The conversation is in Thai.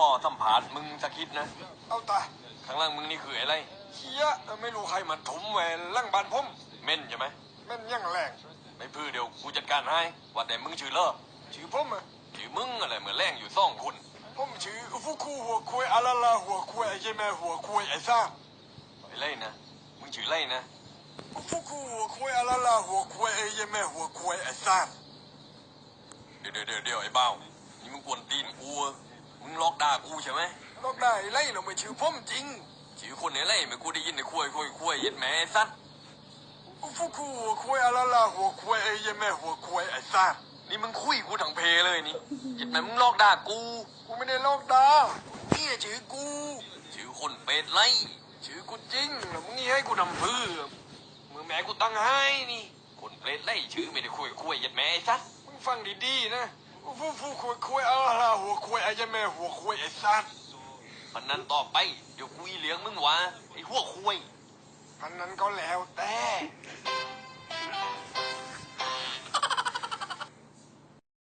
ข้อสัมผัสมึงสักคิดนะ เอาตาข้างล่างมึงนี่คืออะไรเฮียไม่รู้ใครมันถมแหวนล่างบ้านผมเม่นใช่ไหมแม่นยังแรงไม่พื้เดี๋ยวกูจัดการให้ว่าแต่มึงชื่อเลิกชื่อผมอะชื่อมึงอะไรเหมือนแรงอยู่ซ่องคนผมชื่อฟุคูหัวคุยอาลาลาหัวคุยไอ้เยแม่หัวคุยไอ้ซ่าไปไล่นะมึงชื่อไล่นะฟุคูหัวคุยอาลาลาหัวคุยไอ้เยแม่หัวคุยไอ้ซ่าเดี๋ยวเดี๋ยวเดี๋ยวเดี๋ยวไอ้เบ้านี่มึงกวนตีนกูอะมึงล็อ กด่ากูใช่ไหมลอกได้ไล่เราไม่ชื่อผมจริง ชื่อคนไหนไล่ไม่กูได้ยินในคุยคุยคุยเย็ดแหม่ไอ้สัตว์ฟุคูหัวคุยอาลาลาหัวคุยไอ้เยแม่หัวคุยไอ้ซ่านี่มึงคุยกูทั้งเพเลยนี่เย็ดแหม่มึงล็อกด่ากู กูไม่ได้ลอกดานี่ชื่อกู ชื่อคนเป็ดไล่ ชื่อกูจริงแล้วมึงนี่ให้กูทำเพื่อมือแม่กูตั้งให้นี่ คนเป็ดไล่ชื่อไม่ได้คุยคุยเย็ดแหม่ไอ้สัตว์มึงฟังดีๆนะ กูฟูฟูคุยคุยเออหัวคุยไอ้ยะแม่หัวคุยไอ้สัตว์พันนั้นต่อไป เดี๋ยวกูอีเหลียงมึงวะไอ้หัวคุยพันนั้นก็แล้วแต่